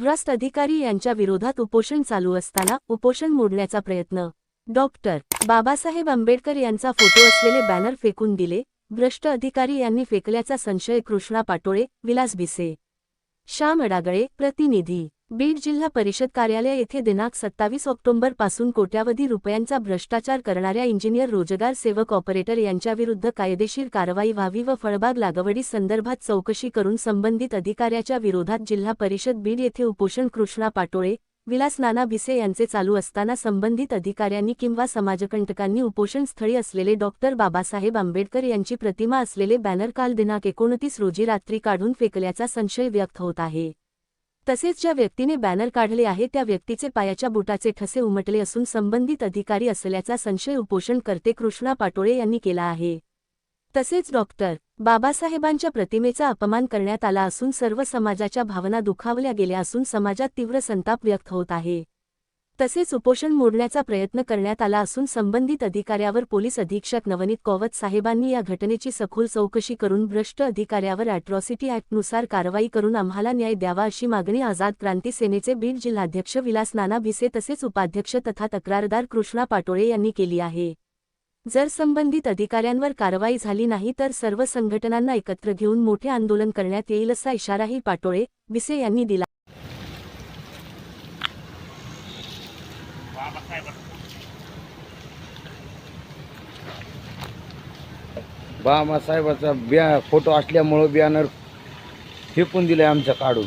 भ्रष्ट अधिकारी यांच्या विरोधात उपोषण चालू असताना उपोषण मोडण्याचा प्रयत्न. डॉक्टर बाबासाहेब आंबेडकर यांचा फोटो असलेले बॅनर फेकून दिले भ्रष्ट अधिकारी यांनी फेकल्याचा संशय कृष्णा पाटोळे विलास भिसे. श्याम अडागळे प्रतिनिधी. बीड जिल्हा परिषद कार्यालय येथे दिनांक सत्तावीस ऑक्टोबरपासून कोट्यावधी रुपयांचा भ्रष्टाचार करणाऱ्या इंजिनियर रोजगार सेवक ऑपरेटर यांच्याविरुद्ध कायदेशीर कारवाई व्हावी व फळबाग लागवडी संदर्भात चौकशी करून संबंधित अधिकाऱ्याच्या विरोधात जिल्हा परिषद बीड येथे उपोषण कृष्णा पाटोळे विलास नाना भिसे यांचे चालू असताना संबंधित अधिकाऱ्यांनी किंवा समाजकंटकांनी उपोषणस्थळी असलेले डॉक्टर बाबासाहेब आंबेडकर यांची प्रतिमा असलेले बॅनर काल दिनांक एकोणतीस रोजी रात्री काढून फेकल्याचा संशय व्यक्त होत आहे. तसेच ज्या व्यक्तीने बॅनर काढले आहे त्या व्यक्तीचे पायाच्या बुटाचे ठसे उमटले असून संबंधित अधिकारी असल्याचा संशय उपोषणकर्ते कृष्णा पाटोळे यांनी केला आहे. तसेच डॉक्टर बाबासाहेबांच्या प्रतिमेचा अपमान करण्यात आला असून सर्व समाजाच्या भावना दुखावल्या गेल्या असून समाजात तीव्र संताप व्यक्त होत आहे. तसेच उपोषण मोडण्याचा प्रयत्न करण्यात आला असून संबंधित अधिकाऱ्यावर पोलीस अधीक्षक नवनीत कौवत साहेबांनी या घटनेची सखोल चौकशी करून भ्रष्ट अधिकाऱ्यावर अॅट्रॉसिटी ॲक्टनुसार कारवाई करून आम्हाला न्याय द्यावा अशी मागणी आझाद क्रांती सेनेचे बीड जिल्हाध्यक्ष विलास नाना भिसे तसेच उपाध्यक्ष तथा तक्रारदार कृष्णा पाटोळे यांनी केली आहे. जर संबंधित अधिकाऱ्यांवर कारवाई झाली नाही तर सर्व संघटनांना एकत्र घेऊन मोठे आंदोलन करण्यात येईल असा इशाराही पाटोळे भिसे यांनी दिला. बाबासाहेबाचा ब्या फोटो असल्यामुळं बॅनर फेकून दिलाय आमचं काढून.